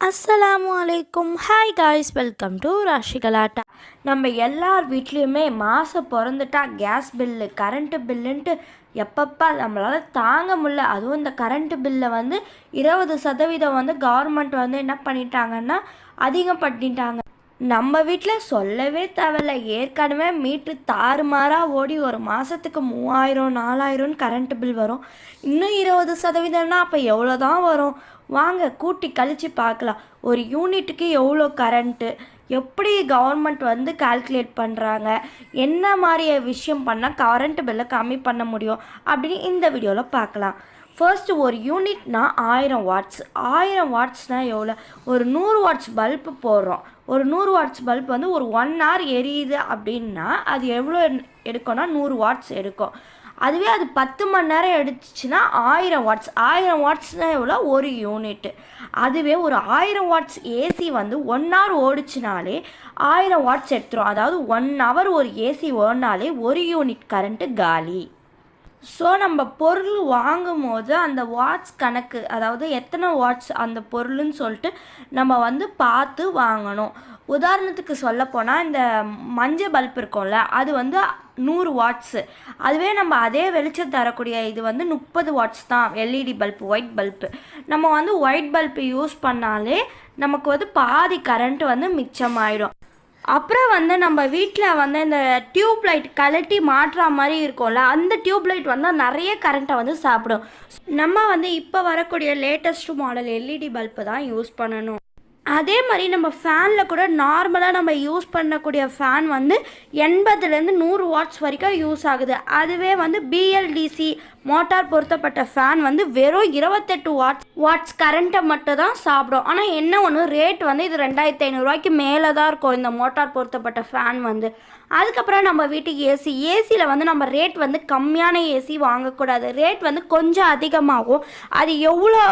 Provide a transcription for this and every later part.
அஸ்ஸலாமு அலைக்கும் hi guys welcome to Rashi Kalatta நம்ம எல்லார் வீட்லேயுமே மாதம் பிறந்துட்டா கேஸ் பில்லு கரண்ட்டு பில்லுன்ட்டு எப்பப்போ நம்மளால் தாங்க முடியல. அதுவும் இந்த கரண்ட்டு பில்லை வந்து இருபது சதவீதம் வந்து கவர்மெண்ட் வந்து என்ன பண்ணிட்டாங்கன்னா அதிகம் பண்ணிட்டாங்க நம்ம வீட்டில் சொல்லவே தேவையில்ல. ஏற்கனவே மீட்ரு தாறுமாறாக ஓடி ஒரு மாதத்துக்கு மூவாயிரம் நாலாயிரம்னு கரண்ட் பில் வரும். இன்னும் இருபது சதவீதம்னா அப்போ எவ்வளோ தான் வரும்? வாங்க கூட்டி கழித்து பார்க்கலாம். ஒரு யூனிட்டுக்கு எவ்வளோ கரண்ட்டு எப்படி கவர்மெண்ட் வந்து கால்குலேட் பண்ணுறாங்க என்ன மாதிரி விஷயம் பண்ணால் கரண்ட் பில்லை கம்மி பண்ண முடியும்? அப்படின்னு இந்த வீடியோவில் பார்க்கலாம். ஃபர்ஸ்ட் ஒரு யூனிட்னா ஆயிரம் வாட்ஸ் ஆயிரம் வாட்ஸ்னால் எவ்வளோ ஒரு நூறு வாட்ஸ் பல்பு போடுறோம். ஒரு நூறு வாட்ஸ் பல்ப் வந்து ஒரு ஒன் ஹவர் எரியுது அப்படின்னா அது எவ்வளோ எடுக்கணும்னா நூறு வாட்ஸ் எடுக்கும். அதுவே அது பத்து மணி நேரம் எடுத்துச்சுன்னா ஆயிரம் வாட்ஸ் ஆயிரம் வாட்ஸ்னால் எவ்வளோ ஒரு யூனிட்டு அதுவே ஒரு ஆயிரம் வாட்ஸ் ஏசி வந்து ஒன் ஹவர் ஓடிச்சினாலே ஆயிரம் வாட்ஸ் எடுத்துரும். அதாவது ஒன் ஹவர் ஒரு ஏசி ஓடினாலே ஒரு யூனிட் கரண்ட்டு காலி. ஸோ நம்ம பொருள் வாங்கும் போது அந்த வாட்ஸ் கணக்கு அதாவது எத்தனை வாட்ஸ் அந்த பொருள்னு சொல்லிட்டு நம்ம வந்து பார்த்து வாங்கணும். உதாரணத்துக்கு சொல்லப்போனால் இந்த மஞ்சள் பல்ப் இருக்கும்ல அது வந்து நூறு வாட்ஸு அதுவே நம்ம அதே வெளிச்சம் தரக்கூடிய இது வந்து முப்பது வாட்ஸ் தான் எல்இடி பல்ப் ஒயிட் பல்ப்பு நம்ம வந்து ஒயிட் பல்ப் யூஸ் பண்ணாலே நமக்கு வந்து பாதி கரண்ட் வந்து மிச்சமாயிடும். அப்புறம் வந்து நம்ம வீட்டில் வந்து இந்த டியூப் லைட் கழட்டி மாட்டுற மாதிரி இருக்கும்ல அந்த டியூப் லைட் வந்து நிறைய கரண்ட்டை வந்து சாப்பிடும். நம்ம வந்து இப்போ வரக்கூடிய லேட்டஸ்ட் மாடல் எல்இடி பல்பு தான் யூஸ் பண்ணணும். அதே மாதிரி நம்ம ஃபேனில் கூட நார்மலாக நம்ம யூஸ் பண்ணக்கூடிய ஃபேன் வந்து எண்பதுலேருந்து நூறு வாட்ஸ் வரைக்கும் யூஸ் ஆகுது. அதுவே வந்து பிஎல்டிசி மோட்டார் பொருத்தப்பட்ட ஃபேன் வந்து வெறும் இருபத்தெட்டு வாட்ஸ் வாட்ஸ் கரண்ட்டை மட்டும் தான் சாப்பிடும். ஆனால் என்ன ஒன்று ரேட் வந்து இது ரெண்டாயிரத்தி ஐநூறுரூவாய்க்கு மேலே தான் இருக்கும் இந்த மோட்டார் பொருத்தப்பட்ட ஃபேன் வந்து. அதுக்கப்புறம் நம்ம வீட்டுக்கு ஏசி ஏசியில் வந்து நம்ம ரேட் வந்து கம்மியான ஏசி வாங்கக்கூடாது. ரேட் வந்து கொஞ்சம் அதிகமாகும். அது எவ்வளோ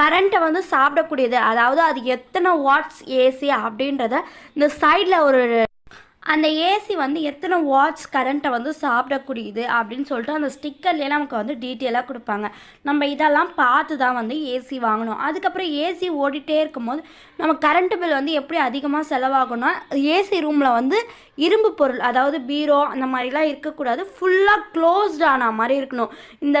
கரண்ட்டை வந்து சாப்பிடக்கூடியது. அதாவது அது எத்தனை வாட்ஸ் ஏசி அப்படின்றத இந்த சைடில் ஒரு அந்த ஏசி வந்து எத்தனை வாட்ஸ் கரண்ட்டை வந்து சாப்பிடக்கூடியது அப்படின்னு சொல்லிட்டு அந்த ஸ்டிக்கர்லேயே நமக்கு வந்து டீட்டெயிலாக கொடுப்பாங்க. நம்ம இதெல்லாம் பார்த்து தான் வந்து ஏசி வாங்கணும். அதுக்கப்புறம் ஏசி ஓடிட்டே இருக்கும்போது நம்ம கரண்ட் பில் வந்து எப்படி அதிகமாக செலவாகும்னா ஏசி ரூமில் வந்து இரும்பு பொருள் அதாவது பீரோ அந்த மாதிரிலாம் இருக்கக்கூடாது. ஃபுல்லாக க்ளோஸ்ட் ஆன மாதிரி இருக்கணும். இந்த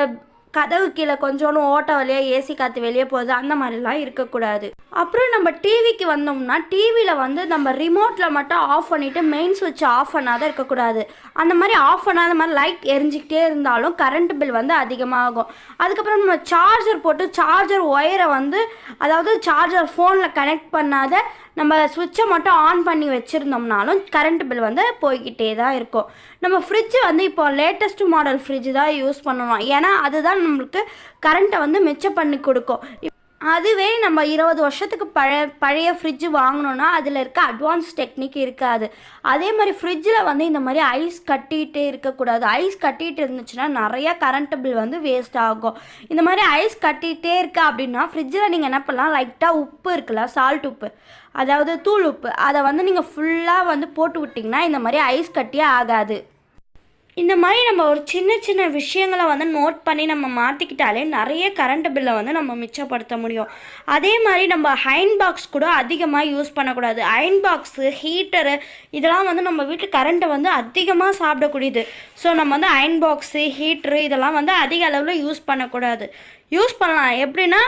கதவு கீழே கொஞ்சோன்னு ஓட்ட வழியாக ஏசி காற்று வெளியே போகுது. அந்த மாதிரிலாம் இருக்கக்கூடாது. அப்புறம் நம்ம டிவிக்கு வந்தோம்னா டிவியில் வந்து நம்ம ரிமோட்டில் மட்டும் ஆஃப் பண்ணிவிட்டு மெயின் சுவிட்ச் ஆஃப் பண்ணாத இருக்கக்கூடாது. அந்த மாதிரி ஆஃப் பண்ணாத மாதிரி லைட் எரிஞ்சிக்கிட்டே இருந்தாலும் கரண்ட் பில் வந்து அதிகமாகும். அதுக்கப்புறம் நம்ம சார்ஜர் போட்டு சார்ஜர் ஒயரை வந்து அதாவது சார்ஜர் ஃபோனில் கனெக்ட் பண்ணாத நம்ம சுவிட்சை மட்டும் ஆன் பண்ணி வச்சுருந்தோம்னாலும் கரண்ட் பில் வந்து போய்கிட்டே தான் இருக்கும். நம்ம ஃப்ரிட்ஜு வந்து இப்போ லேட்டஸ்ட் மாடல் ஃப்ரிட்ஜ் தான் யூஸ் பண்ணணும். ஏன்னா அதுதான் நம்மளுக்கு கரண்ட்டை வந்து மிச்சம் பண்ணி கொடுக்கும். அதுவே நம்ம இருபது வருஷத்துக்கு பழைய பழைய ஃப்ரிட்ஜு வாங்கினோன்னா அதில் இருக்க அட்வான்ஸ் டெக்னிக் இருக்காது. அதே மாதிரி ஃப்ரிட்ஜில் வந்து இந்த மாதிரி ஐஸ் கட்டிகிட்டே இருக்கக்கூடாது. ஐஸ் கட்டிகிட்டு இருந்துச்சுன்னா நிறையா கரண்ட் பில் வந்து வேஸ்ட் ஆகும். இந்த மாதிரி ஐஸ் கட்டிகிட்டே இருக்கா அப்படின்னா ஃப்ரிட்ஜில் நீங்கள் என்ன பண்ணலாம்? லைட்டாக உப்பு இருக்குல்ல சால்ட் உப்பு. அதாவது தூள் உப்பு. அதை வந்து நீங்கள் ஃபுல்லாக வந்து போட்டு விட்டிங்கன்னா இந்த மாதிரி ஐஸ் கட்டியே ஆகாது. இந்த மாதிரி நம்ம ஒரு சின்ன சின்ன விஷயங்களை வந்து நோட் பண்ணி நம்ம மாற்றிக்கிட்டாலே நிறைய கரண்ட் பில்லை வந்து நம்ம மிச்சப்படுத்த முடியும். அதே மாதிரி நம்ம அயன் பாக்ஸ் கூட அதிகமாக யூஸ் பண்ணக்கூடாது. அயன் பாக்ஸு ஹீட்டரு இதெல்லாம் வந்து நம்ம வீட்டு கரண்ட்டை வந்து அதிகமாக சாப்பிடக்கூடியது. ஸோ நம்ம வந்து அயன் பாக்ஸு ஹீட்ரு இதெல்லாம் வந்து அதிக அளவில் யூஸ் பண்ணக்கூடாது. யூஸ் பண்ணலாம். எப்படின்னா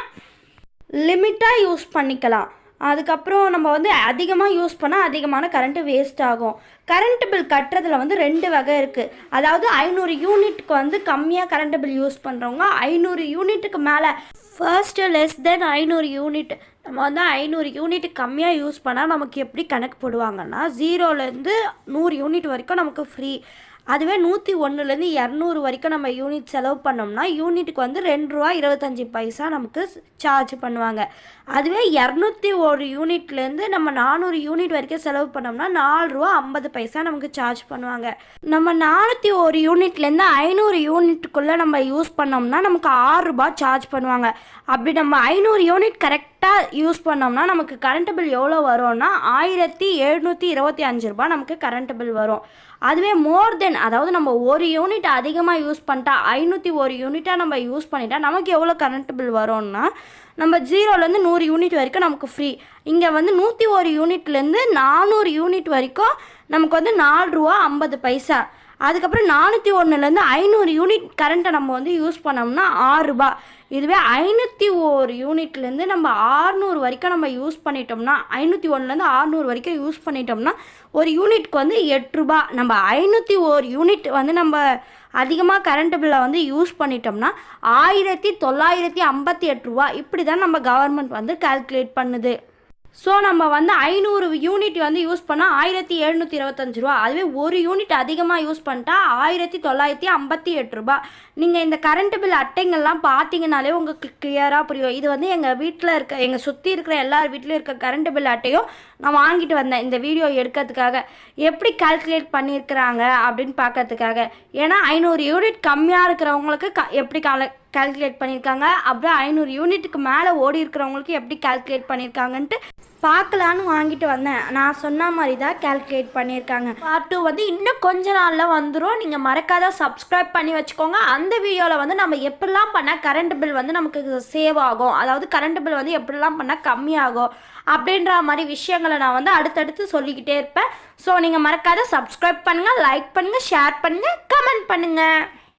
லிமிட்டாக யூஸ் பண்ணிக்கலாம். அதுக்கப்புறம் நம்ம வந்து அதிகமாக யூஸ் பண்ணால் அதிகமான கரண்ட்டு வேஸ்ட் ஆகும். கரண்ட் பில் கட்டுறதுல வந்து ரெண்டு வகை இருக்குது அதாவது ஐநூறு யூனிட்டுக்கு வந்து கம்மியாக கரண்ட் பில் யூஸ் பண்ணுறவங்க ஐநூறு யூனிட்டுக்கு மேலே. ஃபர்ஸ்ட்டு லெஸ் தென் ஐநூறு யூனிட் நம்ம வந்து ஐநூறு யூனிட் கம்மியாக யூஸ் பண்ணால் நமக்கு எப்படி கணக்கு போடுவாங்கன்னா ஜீரோலேருந்து நூறு யூனிட் வரைக்கும் நமக்கு ஃப்ரீ அதுவே நூற்றி ஒன்றுலேருந்து இரநூறு வரைக்கும் நம்ம யூனிட் செலவு பண்ணோம்னா யூனிட்டுக்கு வந்து ரெண்டு ரூபா இருபத்தஞ்சி பைசா நமக்கு சார்ஜ் பண்ணுவாங்க. அதுவே இரநூத்தி ஒரு யூனிட்லேருந்து நம்ம நானூறு யூனிட் வரைக்கும் செலவு பண்ணோம்னா நாலு ரூபா ஐம்பது பைசா நமக்கு சார்ஜ் பண்ணுவாங்க. நம்ம நானூற்றி ஒரு யூனிட்லேருந்து ஐநூறு யூனிட்டுக்குள்ளே நம்ம யூஸ் பண்ணோம்னா நமக்கு ஆறு ரூபா சார்ஜ் பண்ணுவாங்க. அப்படி நம்ம ஐநூறு யூனிட் கரெக்ட் கரெக்டாக யூஸ் பண்ணோம்னா நமக்கு கரண்ட் பில் எவ்வளோ வரும்னா ஆயிரத்தி எழுநூற்றி இருபத்தி அஞ்சு ரூபா நமக்கு கரண்ட் பில் வரும். அதுவே மோர் தென் அதாவது நம்ம ஒரு யூனிட் அதிகமாக யூஸ் பண்ணிட்டா ஐநூற்றி ஒரு யூனிட்டாக நம்ம யூஸ் பண்ணிட்டா நமக்கு எவ்வளோ கரண்ட் பில் வரும்னா நம்ம ஜீரோலேருந்து நூறு யூனிட் வரைக்கும் நமக்கு ஃப்ரீ இங்கே வந்து நூற்றி ஒரு யூனிட்லேருந்து நானூறு யூனிட் வரைக்கும் நமக்கு வந்து நாலு ரூபா ஐம்பது பைசா. அதுக்கப்புறம் நானூற்றி ஒன்றுலேருந்து ஐநூறு யூனிட் கரண்ட்டை நம்ம வந்து யூஸ் பண்ணோம்னா ஆறுரூபா இதுவே ஐநூற்றி ஒரு யூனிட்லேருந்து நம்ம ஆறுநூறு வரைக்கும் நம்ம யூஸ் பண்ணிட்டோம்னா ஐநூற்றி ஒன்றுலேருந்து ஆறுநூறு வரைக்கும் யூஸ் பண்ணிட்டோம்னா ஒரு யூனிட்க்கு வந்து எட்டுரூபா நம்ம ஐநூற்றி ஒரு யூனிட் வந்து நம்ம அதிகமாக கரண்ட் பில்லை வந்து யூஸ் பண்ணிட்டோம்னா ஆயிரத்தி தொள்ளாயிரத்தி ஐம்பத்தி எட்டு ரூபா. இப்படி தான் நம்ம கவர்மெண்ட் வந்து கால்குலேட் பண்ணுது. ஸோ நம்ம வந்து ஐநூறு யூனிட் வந்து யூஸ் பண்ணால் ஆயிரத்தி எழுநூற்றி இருபத்தஞ்சு ரூபா. அதுவே ஒரு யூனிட் அதிகமாக யூஸ் பண்ணிட்டா ஆயிரத்தி தொள்ளாயிரத்தி ஐம்பத்தி எட்டு ரூபா. நீங்கள் இந்த கரண்ட் பில் அட்டைங்கள்லாம் பார்த்தீங்கனாலே உங்களுக்கு கிளியராக புரியும். இது வந்து எங்கள் வீட்டில் இருக்க எங்கள் சுற்றி இருக்கிற எல்லார் வீட்லேயும் இருக்க கரண்ட் பில் அட்டையும் நான் வாங்கிட்டு வந்தேன் இந்த வீடியோ எடுக்கிறதுக்காக. எப்படி கால்குலேட் பண்ணியிருக்கிறாங்க அப்படின்னு பார்க்கறதுக்காக ஏன்னா ஐநூறு யூனிட் கம்மியாக இருக்கிறவங்களுக்கு க எப்படி கால கால்குலேட் பண்ணியிருக்காங்க? அப்புறம் ஐநூறு யூனிட்டுக்கு மேலே ஓடி இருக்கிறவங்களுக்கு எப்படி கால்குலேட் பண்ணியிருக்காங்கன்ட்டு பார்க்கலான்னு வாங்கிட்டு வந்தேன். நான் சொன்ன மாதிரி தான் கேல்குலேட் பண்ணியிருக்காங்க. பார்ட் டூ வந்து இன்னும் கொஞ்ச நாளில் வந்துடும் நீங்கள் மறக்காத சப்ஸ்கிரைப் பண்ணி வச்சுக்கோங்க. அந்த வீடியோவில் வந்து நம்ம எப்படிலாம் பண்ணால் கரண்ட் பில் வந்து நமக்கு சேவ் ஆகும்? அதாவது கரண்ட் பில் வந்து எப்படிலாம் பண்ணால் கம்மியாகும் அப்படின்ற மாதிரி விஷயங்களை நான் வந்து அடுத்தடுத்து சொல்லிக்கிட்டே இருப்பேன். ஸோ நீங்கள் மறக்காத சப்ஸ்கிரைப் பண்ணுங்கள் லைக் பண்ணுங்கள் ஷேர் பண்ணுங்கள் கமெண்ட் பண்ணுங்கள்